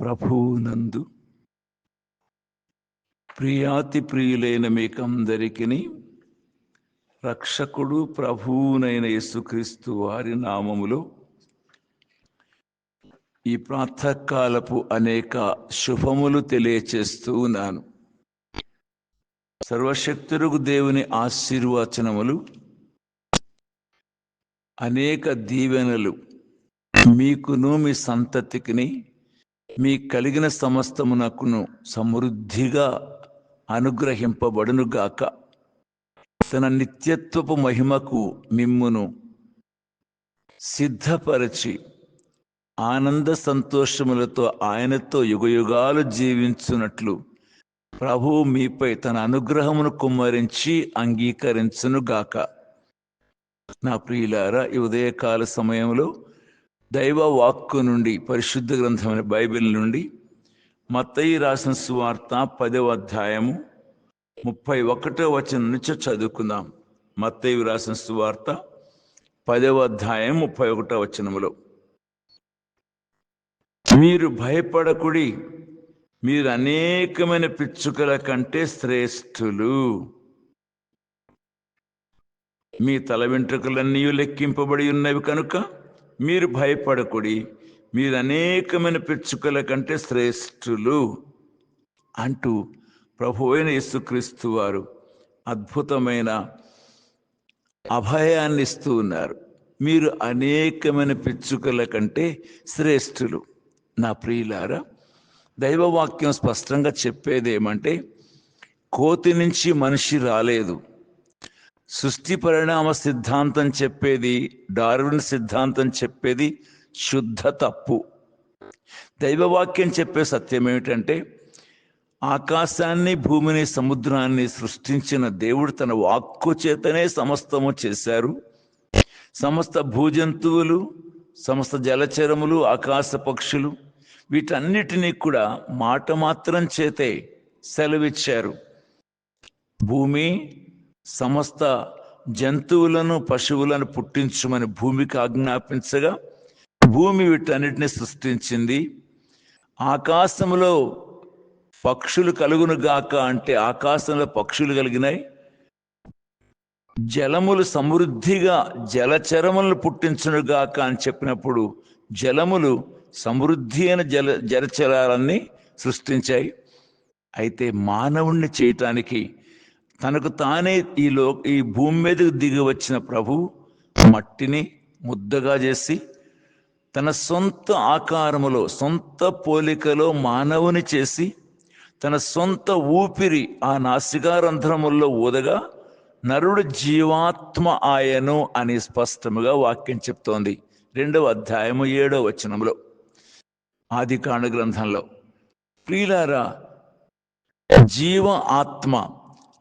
ప్రభువునందు ప్రియాతి ప్రియులైన మీకందరికీ రక్షకుడు ప్రభువునైన యేసుక్రీస్తు వారి నామములో ఈ ప్రాతకాలపు అనేక శుభములు తెలియచేస్తూ ఉన్నాను. సర్వశక్తులకు దేవుని ఆశీర్వచనములు అనేక దీవెనలు మీకును మీ సంతతికిని మీ కలిగిన సమస్తమునకును సమృద్ధిగా అనుగ్రహింపబడునుగాక. తన నిత్యత్వపు మహిమకు మిమ్మును సిద్ధపరచి ఆనంద సంతోషములతో ఆయనతో యుగయుగాలు జీవించున్నట్లు ప్రభువు మీపై తన అనుగ్రహమును కుమ్మరించి అంగీకరించునుగాక. నా ప్రియులారా ఈ ఉదయకాల సమయంలో దైవ వాక్కు నుండి పరిశుద్ధ గ్రంథమైన బైబిల్ నుండి మత్తయి రాసిన సువార్త పదవ అధ్యాయము ముప్పై ఒకటో వచనం నుంచి చదువుకుందాం. మత్తయి రాసిన సువార్త పదవ అధ్యాయం ముప్పై ఒకటో వచనములో. మీరు భయపడకుడి మీరు అనేకమైన పిచ్చుకల కంటే శ్రేష్ఠులు. మీ తల వెంట్రుకలన్నీ లెక్కింపబడి ఉన్నవి కనుక మీరు భయపడకుడి మీరు అనేకమైన పిచ్చుకల కంటే శ్రేష్ఠులు అంటూ ప్రభు అయిన యేసుక్రీస్తు వారు అద్భుతమైన అభయాన్ని ఇస్తూ ఉన్నారు. మీరు అనేకమైన పిచ్చుకల కంటే శ్రేష్ఠులు. నా ప్రియులారా దైవవాక్యం స్పష్టంగా చెప్పేది ఏమంటే కోతి నుంచి మనిషి రాలేదు. సృష్టి పరిణామ సిద్ధాంతం చెప్పేది డార్విన్ సిద్ధాంతం చెప్పేది శుద్ధ తప్పు. దైవవాక్యం చెప్పే సత్యం ఏమిటంటే ఆకాశాన్ని భూమిని సముద్రాన్ని సృష్టించిన దేవుడు తన వాక్కు చేతనే సమస్తము చేశారు. సమస్త భూజంతువులు సమస్త జలచరములు ఆకాశ పక్షులు వీటన్నిటినీ కూడా మాట మాత్రం చేతే సెలవిచ్చారు. భూమి సమస్త జంతువులను పశువులను పుట్టించమని భూమికి ఆజ్ఞాపించగా భూమి వీటన్నిటిని సృష్టించింది. ఆకాశంలో పక్షులు కలుగును గాక అంటే ఆకాశంలో పక్షులు కలిగినాయి జలములు సమృద్ధిగా జలచరములను పుట్టించును గాక అని చెప్పినప్పుడు జలములు సమృద్ధి అయిన జల జలచరాలన్నీ సృష్టించాయి. అయితే మానవుణ్ణి చేయటానికి తనకు తానే ఈ లో ఈ భూమి మీదకు దిగి వచ్చిన ప్రభు మట్టిని ముద్దగా చేసి తన సొంత ఆకారములో సొంత పోలికలో మానవుని చేసి తన సొంత ఊపిరి ఆ నాసికారంధ్రముల్లో ఊదగా నరుడు జీవాత్మ ఆయను అని స్పష్టముగా వాక్యం చెప్తోంది. రెండవ అధ్యాయము ఏడవ వచనంలో ఆది కాండ గ్రంథంలో. ప్రియులారా జీవ ఆత్మ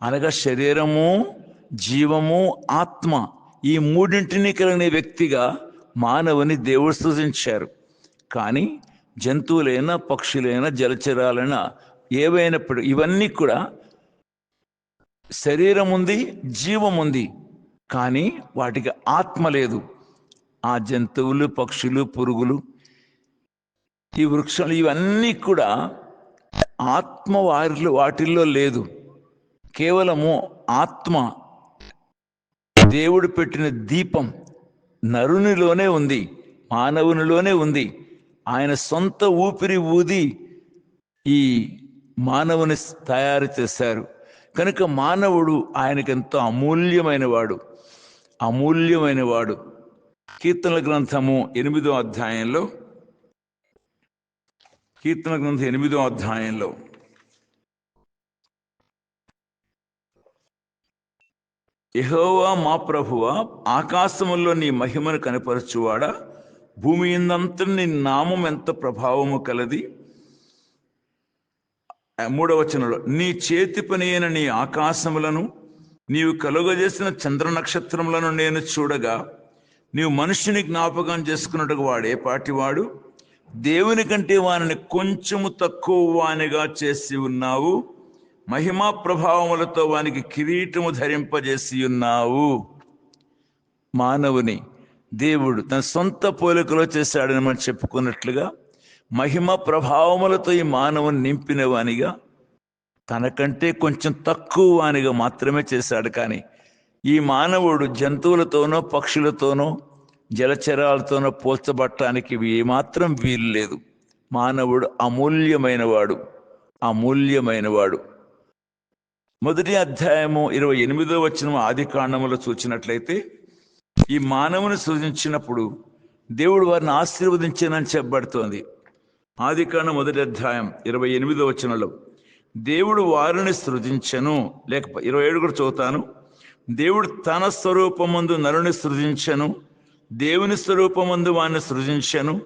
అనగా శరీరము జీవము ఆత్మ ఈ మూడింటిని కలిగిన వ్యక్తిగా మానవుని దేవుడు సృజించారు. కానీ జంతువులైనా పక్షులైనా జలచరాలైనా ఏవైనప్పుడు ఇవన్నీ కూడా శరీరం ఉంది జీవం ఉంది కానీ వాటికి ఆత్మ లేదు. ఆ జంతువులు పక్షులు పురుగులు ఈ వృక్షాలు ఇవన్నీ కూడా ఆత్మ వారిలో వాటిల్లో లేదు. కేవలము ఆత్మ. దేవుడు పెట్టిన దీపం నరునిలోనే ఉంది మానవునిలోనే ఉంది. ఆయన సొంత ఊపిరి ఊది ఈ మానవుని తయారు చేశారు. కనుక మానవుడు ఆయనకెంతో అమూల్యమైన వాడు అమూల్యమైన వాడు. కీర్తనల గ్రంథము ఎనిమిదో అధ్యాయంలో కీర్తన గ్రంథం ఎనిమిదో అధ్యాయంలో. యహోవా మా ప్రభువ ఆకాశములో నీ మహిమను కనపరచువాడా? భూమి ఇందంతా నీ నామం ఎంత ప్రభావము కలది? మూడవ వచనంలో నీ చేతి పని అయిన నీ ఆకాశములను నీవు కలుగజేసిన చంద్ర నక్షత్రములను నేను చూడగా నీవు మనుషుని జ్ఞాపకం చేసుకున్నట్టుగా వాడే పాటివాడు. దేవుని కంటే వానిని కొంచెము తక్కువ వానిగా చేసి ఉన్నావు. మహిమా ప్రభావములతో వానికి కిరీటము ధరింపజేసి ఉన్నావు. మానవుని దేవుడు తన సొంత పోలికలో చేశాడని మనం చెప్పుకున్నట్లుగా మహిమ ప్రభావములతో ఈ మానవుని నింపిన వానిగా తనకంటే కొంచెం తక్కువ వానిగా మాత్రమే చేశాడు. కానీ ఈ మానవుడు జంతువులతోనో పక్షులతోనో జలచరాలతోనో పోల్చబట్టడానికి ఏమాత్రం వీలు లేదు. మానవుడు అమూల్యమైనవాడు. అమూల్యమైనవాడు. మొదటి అధ్యాయము ఇరవై ఎనిమిదో వచ్చిన ఆది కాండములో చూచినట్లయితే ఈ మానవుని సృజించినప్పుడు దేవుడు వారిని ఆశీర్వదించానని చెప్పబడుతోంది. ఆది కాండం మొదటి అధ్యాయం ఇరవై ఎనిమిదో వచనంలో దేవుడు వారిని సృజించను. లేక ఇరవై ఏడు కూడా చదువుతాను దేవుడు తన స్వరూపమందు నరుని సృజించను దేవుని స్వరూపమందు వారిని సృజించను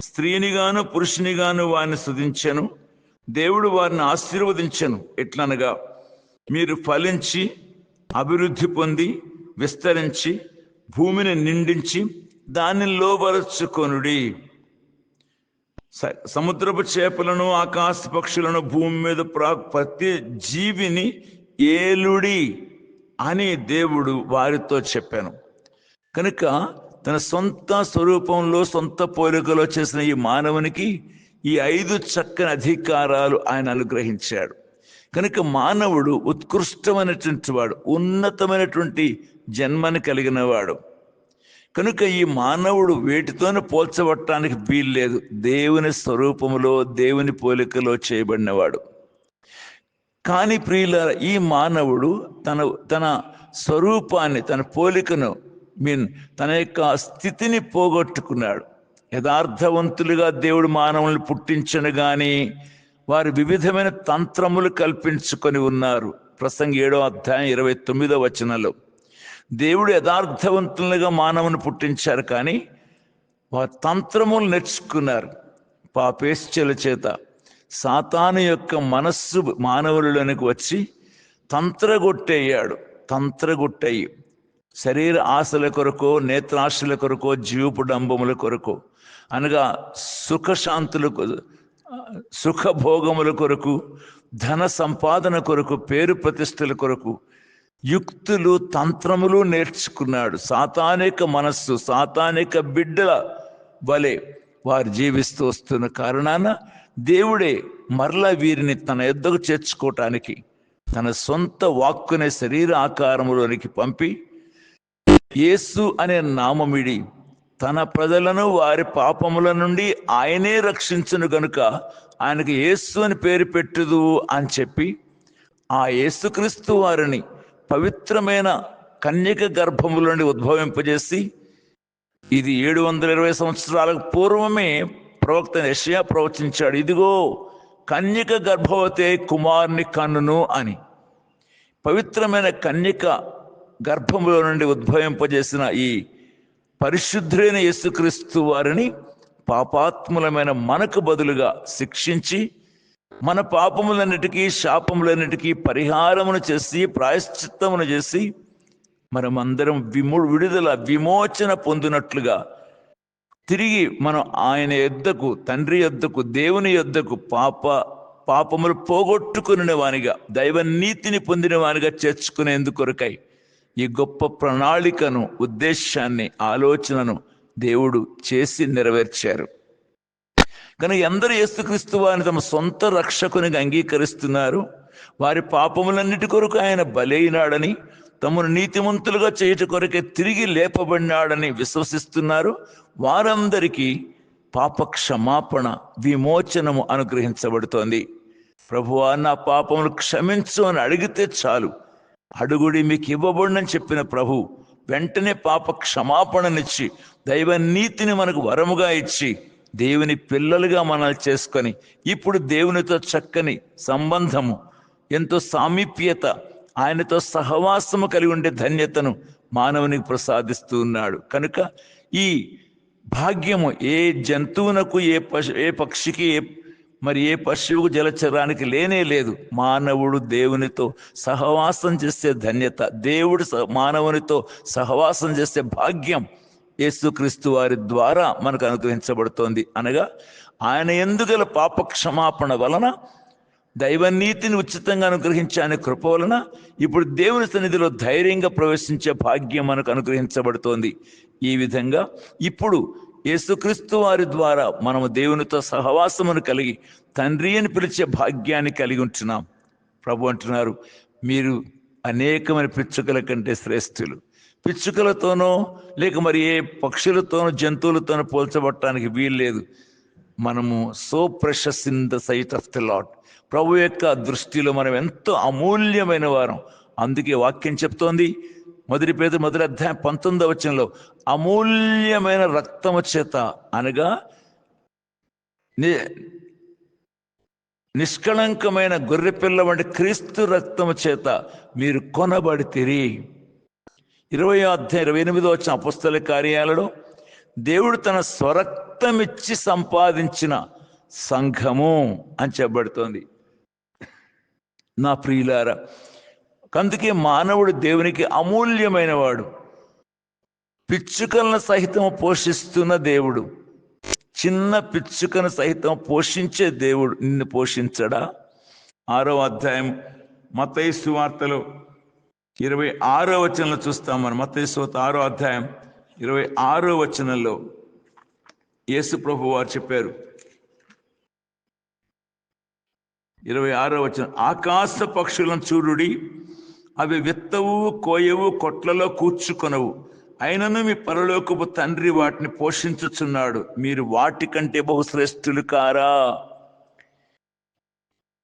స్త్రీనిగాను పురుషునిగాను వారిని సృజించను దేవుడు వారిని ఆశీర్వదించను. ఎట్లనగా మీరు ఫలించి అభివృద్ధి పొంది విస్తరించి భూమిని నిండించి దాన్ని లోబరుచుకొనుడి. స- సముద్రపు చేపలను ఆకాశ పక్షులను భూమి మీద ప్రా ప్రతి జీవిని ఏలుడి అని దేవుడు వారితో చెప్పాను. కనుక తన సొంత స్వరూపంలో సొంత పోలికలో చేసిన ఈ మానవునికి ఈ ఐదు చక్కని అధికారాలు ఆయన అనుగ్రహించాడు. కనుక మానవుడు ఉత్కృష్టమైనటువంటి వాడు ఉన్నతమైనటువంటి జన్మని కలిగిన వాడు కనుక ఈ మానవుడు వేటితోనే పోల్చబట్టడానికి వీల్లేదు. దేవుని స్వరూపములో దేవుని పోలికలో చేయబడినవాడు. కానీ ప్రియుల ఈ మానవుడు తన తన స్వరూపాన్ని తన పోలికను మీన్ తన యొక్క స్థితిని పోగొట్టుకున్నాడు. యథార్థవంతులుగా దేవుడు మానవుల్ని పుట్టించను కానీ వారు వివిధమైన తంత్రములు కల్పించుకొని ఉన్నారు. ప్రసంగ ఏడో అధ్యాయం ఇరవై తొమ్మిదో వచనంలో. దేవుడు యథార్థవంతులుగా మానవుని పుట్టించారు కానీ వారు తంత్రములు నేర్చుకున్నారు. పాపేశ్చల చేత సాతాను యొక్క మనస్సు మానవులలోనికి వచ్చి తంత్రగొట్టేయాడు తంత్రగొట్టయ్యి శరీర ఆశల కొరకో నేత్రాశల కొరకో జీవపు డంబముల కొరకు అనగా సుఖశాంతుల సుఖభోగముల కొరకు ధన సంపాదన కొరకు పేరు ప్రతిష్టల కొరకు యుక్తులు తంత్రములు నేర్చుకున్నాడు. సాతానిక మనస్సు సాతానిక బిడ్డల వలె వారు జీవిస్తూ వస్తున్న కారణాన దేవుడే మరలా వీరిని తన ఎద్దకు చేర్చుకోవటానికి తన సొంత వాక్కునే శరీర ఆకారములోనికి పంపి యేసు అనే నామమిడి తన ప్రజలను వారి పాపముల నుండి ఆయనే రక్షించును గనుక ఆయనకు యేసు అని పేరు పెట్టుదు అని చెప్పి ఆ యేసుక్రీస్తు వారిని పవిత్రమైన కన్యక గర్భముల నుండి ఉద్భవింపజేసి ఇది ఏడు వందల ఇరవై సంవత్సరాలకు పూర్వమే ప్రవక్త యషయా ప్రవచించాడు. ఇదిగో కన్యక గర్భవతే కుమారుని కన్నును అని. పవిత్రమైన కన్యక గర్భములో నుండి ఉద్భవింపజేసిన ఈ పరిశుద్ధులైన యేసుక్రీస్తు వారిని పాపాత్ములమైన మనకు బదులుగా శిక్షించి మన పాపములన్నిటికీ శాపములన్నిటికీ పరిహారమును చేసి ప్రాయశ్చిత్తమును చేసి మనమందరం విము విడుదల విమోచన పొందినట్లుగా తిరిగి మనం ఆయన యొద్దకు తండ్రి యొద్దకు దేవుని యొద్దకు పాప పాపములు పోగొట్టుకుని వానిగా దైవ నీతిని పొందిన వానిగా చేర్చుకునేందుకొరకై ఈ గొప్ప ప్రణాళికను ఉద్దేశాన్ని ఆలోచనను దేవుడు చేసి నెరవేర్చారు. కానీ ఎందరు యేసుక్రీస్తు వారిని తమ సొంత రక్షకునిగా అంగీకరిస్తున్నారు. వారి పాపములన్నిటి కొరకు ఆయన బలైనాడని తమను నీతిమంతులుగా చేయుట కొరకే తిరిగి లేపబడినాడని విశ్వసిస్తున్నారు. వారందరికీ పాప క్షమాపణ విమోచనము అనుగ్రహించబడుతోంది. ప్రభువా నా పాపములు క్షమించు అని అడిగితే చాలు. అడుగుడి మీకు ఇవ్వబడినని చెప్పిన ప్రభు వెంటనే పాప క్షమాపణనిచ్చి దైవ నీతిని మనకు వరముగా ఇచ్చి దేవుని పిల్లలుగా మనల్ని చేసుకొని ఇప్పుడు దేవునితో చక్కని సంబంధము ఎంతో సామీప్యత ఆయనతో సహవాసము కలిగి ఉండే ధన్యతను మానవునికి ప్రసాదిస్తూ ఉన్నాడు. కనుక ఈ భాగ్యము ఏ జంతువునకు ఏ పశు ఏ పక్షికి ఏ మరి ఏ పశువుకు జలచరానికి లేనే లేదు. మానవుడు దేవునితో సహవాసం చేసే ధన్యత దేవుడు స- మానవునితో సహవాసం చేసే భాగ్యం. యేసుక్రీస్తు వారి ద్వారా మనకు అనుగ్రహించబడుతోంది. అనగా ఆయన ఎందుగల పాప క్షమాపణ వలన దైవనీతిని ఉచితంగా అనుగ్రహించే కృప వలన ఇప్పుడు దేవుని సన్నిధిలో ధైర్యంగా ప్రవేశించే భాగ్యం మనకు అనుగ్రహించబడుతోంది. ఈ విధంగా ఇప్పుడు యేసుక్రీస్తు వారి ద్వారా మనము దేవునితో సహవాసమును కలిగి తండ్రి అని పిలిచే భాగ్యాన్ని కలిగి ఉంటున్నాం. ప్రభు అంటున్నారు మీరు అనేకమైన పిచ్చుకల కంటే శ్రేష్ఠులు. పిచ్చుకలతోనో లేక మరి ఏ పక్షులతోనో జంతువులతోనో పోల్చబట్టడానికి వీల్లేదు మనము so precious in the sight of the lord ప్రభు యొక్క దృష్టిలో మనం ఎంతో అమూల్యమైన వారం. అందుకే వాక్యం చెప్తోంది మొదటి పేద మొదటి అధ్యాయం పంతొమ్మిదవ వచనంలో అమూల్యమైన రక్తము చేత అనగా ని- నిష్కళంకమైన గొర్రెపిల్ల వంటి క్రీస్తు రక్తము చేత మీరు కొనబడితిరి. ఇరవై అధ్యాయం ఇరవై ఎనిమిదో వచ్చిన అపుస్తల కార్యాలలో దేవుడు తన స్వరక్తమిచ్చి సంపాదించిన సంఘము అని చెప్పబడుతోంది. నా ప్రియులారా అందుకే మానవుడు దేవునికి అమూల్యమైన వాడు పిచ్చుకలను సహితం పోషిస్తున్న దేవుడు. చిన్న పిచ్చుకను సహితం పోషించే దేవుడు నిన్ను పోషించడా? ఆరో అధ్యాయం మతైసు వార్తలో ఇరవై ఆరో వచనంలో చూస్తాం మనం. మతైసు ఆరో అధ్యాయం ఇరవై ఆరో వచనంలో యేసు ప్రభు వారు చెప్పారు. ఇరవై ఆరో వచనం ఆకాశ పక్షులను చూడుడి అవి విత్తవు కోయవు కొట్లలో కూర్చుకొనవు. అయినను మీ పరలోకపు తండ్రి వాటిని పోషించుచున్నాడు. మీరు వాటి కంటే బహుశ్రేష్ఠులు కారా?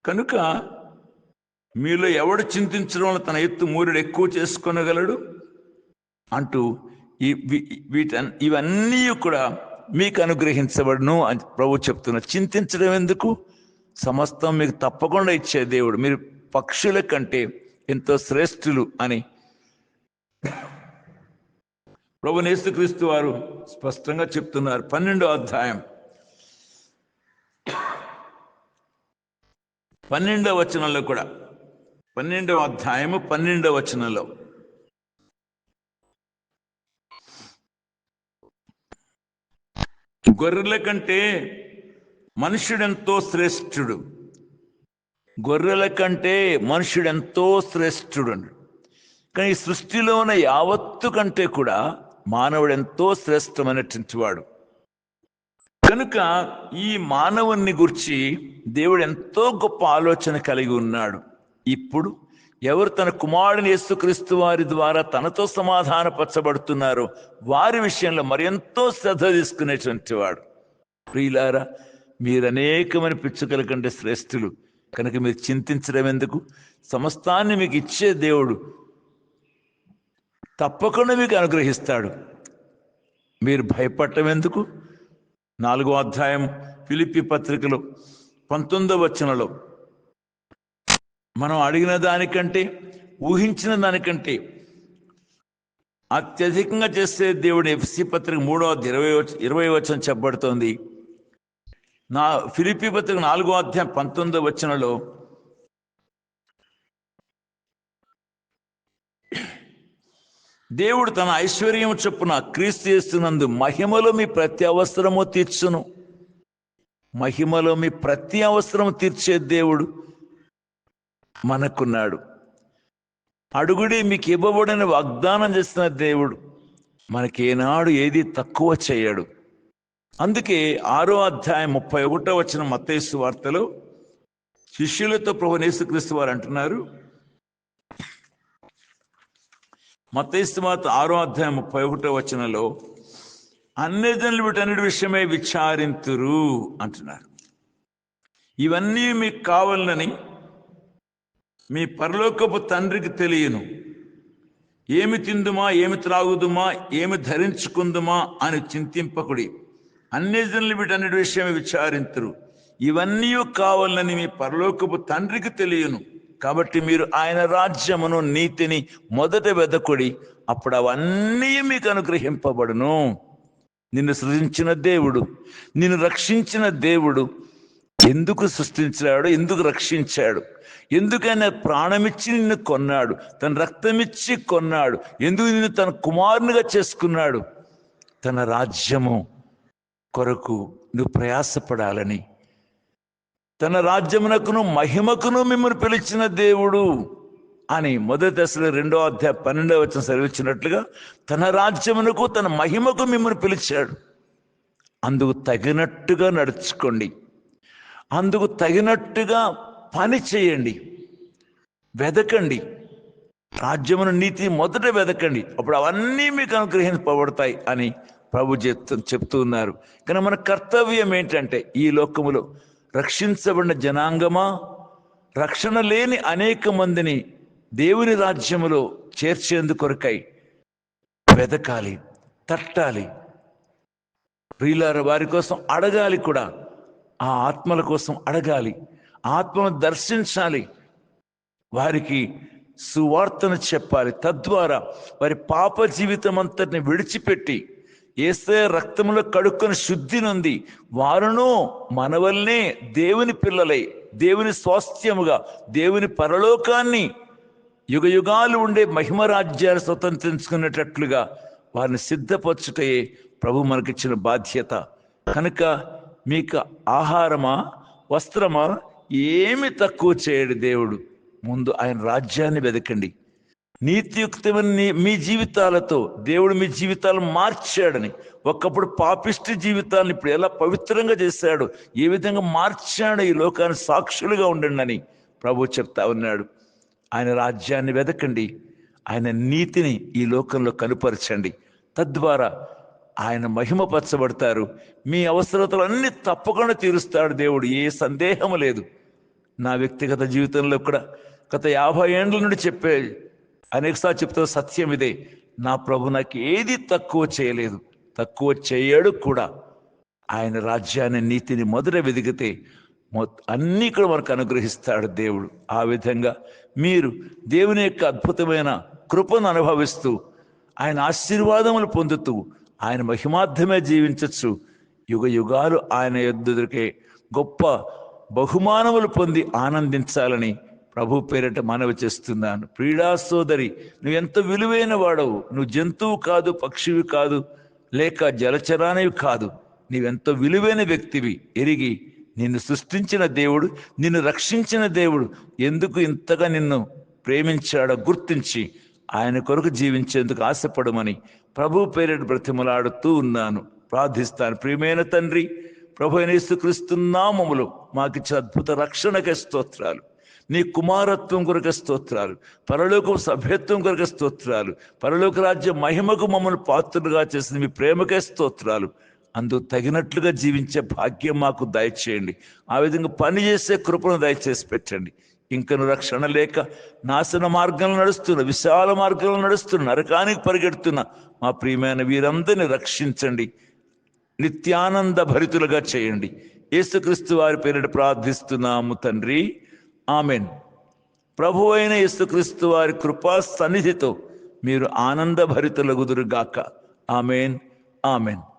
కనుక మీలో ఎవడు చింతించడం వల్ల తన ఎత్తు మూరుడు ఎక్కువ చేసుకొనగలడు? అంటూ ఈ వీ- వీటన్ ఇవన్నీ కూడా మీకు అనుగ్రహించబడును అని ప్రభు చెప్తున్నారు చింతించడం ఎందుకు? సమస్తం మీకు తప్పకుండా ఇచ్చే దేవుడు. మీరు పక్షుల కంటే ఎంతో శ్రేష్ఠులు అని. ప్రభు నేస్తుక్రీస్తు వారు స్పష్టంగా చెప్తున్నారు. పన్నెండో అధ్యాయం. పన్నెండవ వచనంలో కూడా. పన్నెండవ అధ్యాయము పన్నెండవ వచనంలో. గొర్రెల కంటే మనుష్యుడెంతో శ్రేష్ఠుడు. గొర్రెల కంటే మనుష్యుడెంతో శ్రేష్ఠుడు కానీ ఈ సృష్టిలో ఉన్న యావత్తు కంటే కూడా మానవుడు ఎంతో శ్రేష్టమైనటువంటి వాడు. కనుక ఈ మానవుణ్ణి గురించి దేవుడు ఎంతో గొప్ప ఆలోచన కలిగి ఉన్నాడు. ఇప్పుడు ఎవరు తన కుమారుని యేసుక్రీస్తు వారి ద్వారా తనతో సమాధానపరచబడుతున్నారో వారి విషయంలో మరెంతో శ్రద్ధ తీసుకునేటువంటి వాడు. ప్రియులారా మీరు అనేకమైన పిచ్చుకల కంటే శ్రేష్ఠులు. కనుక మీరు చింతించడం ఎందుకు? సమస్తాన్ని మీకు ఇచ్చే దేవుడు తప్పకుండా మీకు అనుగ్రహిస్తాడు. మీరు భయపడటం ఎందుకు? నాలుగో అధ్యాయం ఫిలిప్పి పత్రికలో పంతొమ్మిదో వచనలో మనం అడిగిన దానికంటే ఊహించిన దానికంటే అత్యధికంగా చేసే దేవుడు ఎఫ్సి పత్రిక మూడో ఇరవై వచ- ఇరవై వచనం చెప్పబడుతోంది. నా ఫిలిపి పత్రిక నాలుగో అధ్యాయం పంతొమ్మిదో వచనంలో దేవుడు తన ఐశ్వర్యం చొప్పున క్రీస్తు చేస్తున్నందు మహిమలో మీ ప్రతి అవసరము తీర్చును. మహిమలో మీ ప్రతి అవసరం తీర్చే దేవుడు మనకున్నాడు. అడుగుడి మీకు ఇవ్వబడిన వాగ్దానం చేస్తున్న దేవుడు మనకేనాడు ఏది తక్కువ చేయడు. అందుకే ఆరో అధ్యాయం ముప్పై ఒకటో వచ్చిన మత్తేసు వార్తలో శిష్యులతో ప్రభు యేసుక్రీస్తు వారు అంటున్నారు. మత్తయిస్తు వార్త ఆరో అధ్యాయం ముప్పై ఒకటో వచనంలో అన్ని జనులు వీటన్నిటి విషయమే విచారింతురు అంటున్నారు. ఇవన్నీ మీకు కావాలని మీ పరలోకపు తండ్రికి తెలియను. ఏమి తిందుమా ఏమి త్రాగుదుమా ఏమి ధరించుకుందుమా అని చింతింపకుడి అన్ని లిమిట్ వీటన్నిటి విషయమే విచారింతురు. ఇవన్నీ కావాలని మీ పరలోకపు తండ్రికి తెలియను. కాబట్టి మీరు ఆయన రాజ్యమును నీతిని మొదట వెదకుడి. అప్పుడు అవన్నీ మీకు అనుగ్రహింపబడును. నిన్ను సృజించిన దేవుడు నిన్ను రక్షించిన దేవుడు ఎందుకు సృష్టించాడు ఎందుకు రక్షించాడు? ఎందుకైనా ప్రాణమిచ్చి నిన్ను కొన్నాడు తన రక్తమిచ్చి కొన్నాడు ఎందుకు నిన్ను తన కుమారునిగా చేసుకున్నాడు? తన రాజ్యము. కొరకు నువ్వు ప్రయాసపడాలని. తన రాజ్యమునకును మహిమకును మిమ్మల్ని పిలిచిన దేవుడు అని మొదటి దశలో రెండో అధ్యాయ పన్నెండవ వచ్చిన సెలవిచ్చినట్లుగా తన రాజ్యమునకు తన మహిమకు మిమ్మల్ని పిలిచాడు. అందుకు తగినట్టుగా నడుచుకోండి. అందుకు తగినట్టుగా పని చేయండి. వెదకండి. రాజ్యమున నీతి మొదట వెదకండి. అప్పుడు అవన్నీ మీకు అనుగ్రహించబడతాయి అని ప్రభు చెప్తూ చెప్తూ ఉన్నారు. కానీ మన కర్తవ్యం ఏంటంటే ఈ లోకములో రక్షించబడిన జనాంగమా? రక్షణ లేని అనేక మందిని దేవుని రాజ్యములో చేర్చేందుకొరకై వెదకాలి తట్టాలి. ప్రియులార వారి కోసం అడగాలి కూడా. ఆ ఆత్మల కోసం అడగాలి. ఆత్మను దర్శించాలి. వారికి సువార్తను చెప్పాలి. తద్వారా వారి పాప జీవితం అంతటిని విడిచిపెట్టి ఏస్తే రక్తములో కడుక్కొని శుద్ధి నొంది వారును మనవల్నే దేవుని పిల్లలై దేవుని స్వాస్థ్యముగా దేవుని పరలోకాన్ని యుగ యుగాలు ఉండే మహిమ రాజ్యాన్ని స్వతంత్రించుకునేటట్లుగా వారిని సిద్ధపరచుటయే ప్రభు మనకిచ్చిన బాధ్యత. కనుక మీకు ఆహారమా వస్త్రమా ఏమి తక్కువ చేయడు దేవుడు. ముందు ఆయన రాజ్యాన్ని వెతకండి నీతియుక్తమైన మీ జీవితాలతో దేవుడు మీ జీవితాలను మార్చాడని. ఒకప్పుడు పాపిష్టి జీవితాలను ఇప్పుడు ఎలా పవిత్రంగా చేశాడు ఏ విధంగా మార్చాడు ఈ లోకాన్ని సాక్షులుగా ఉండండి అని ప్రభు చెప్తా ఉన్నాడు. ఆయన రాజ్యాన్ని వెదకండి. ఆయన నీతిని ఈ లోకంలో కనుపరచండి. తద్వారా ఆయన మహిమపరచబడతారు. మీ అవసరతలు అన్ని తప్పకుండా తీరుస్తాడు దేవుడు. ఏ సందేహము లేదు. నా వ్యక్తిగత జీవితంలో కూడా గత యాభై ఏండ్ల నుండి చెప్పే అనేకసారి చెప్తున్న సత్యం ఇదే. నా ప్రభు నాకు ఏది తక్కువ చేయలేదు. తక్కువ చేయడు కూడా. ఆయన రాజ్యాన్ని నీతిని మొదట వెదిగితే మొ- అన్నీ కూడా మనకు అనుగ్రహిస్తాడు దేవుడు. ఆ విధంగా మీరు దేవుని యొక్క అద్భుతమైన కృపను అనుభవిస్తూ ఆయన ఆశీర్వాదములు పొందుతూ ఆయన మహిమార్థమే జీవించచ్చు. యుగ యుగాలు ఆయన ఎదురికే గొప్ప బహుమానములు పొంది ఆనందించాలని ప్రభు పేరిట మనవి చేస్తున్నాను. ప్రీడా సోదరి నువ్వు ఎంత విలువైన వాడవు. నువ్వు జంతువు కాదు పక్షివి కాదు లేక జలచరానివి కాదు. నీవెంత విలువైన వ్యక్తివి. ఎరిగి నిన్ను సృష్టించిన దేవుడు నిన్ను రక్షించిన దేవుడు. ఎందుకు ఇంతగా నిన్ను ప్రేమించాడో గుర్తించి ఆయన కొరకు జీవించేందుకు ఆశపడమని ప్రభు పేరిట బ్రతిమలాడుతూ ఉన్నాను. ప్రార్థిస్తాను. ప్రియమైన తండ్రి ప్రభు నేసుక్రీస్తున్నామములు నామములో మాకిచ్చిన అద్భుత రక్షణకే స్తోత్రాలు. నీ కుమారత్వం కొరకు స్తోత్రాలు పరలోక సభ్యత్వం కొరకు స్తోత్రాలు పరలోక రాజ్య మహిమకు మమ్మల్ని పాత్రులుగా చేసిన మీ ప్రేమకే స్తోత్రాలు. అందుకు తగినట్లుగా జీవించే భాగ్యం మాకు దయచేయండి. ఆ విధంగా పనిచేసే కృపను దయచేసి పెట్టండి. ఇంకను రక్షణ లేక నాశన మార్గంలో నడుస్తున్న విశాల మార్గంలో నడుస్తున్న నరకానికి పరిగెడుతున్న మా ప్రియమైన వీరందరిని రక్షించండి. నిత్యానంద భరితులుగా చేయండి. యేసుక్రీస్తు వారి పేరిట ప్రార్థిస్తున్నాము తండ్రి. ఆమెన్. ప్రభు అయిన యేసుక్రీస్తు వారి కృపా సన్నిధితో మీరు ఆనంద భరితులగుదురుగాక ఆమెన్. ఆమెన్.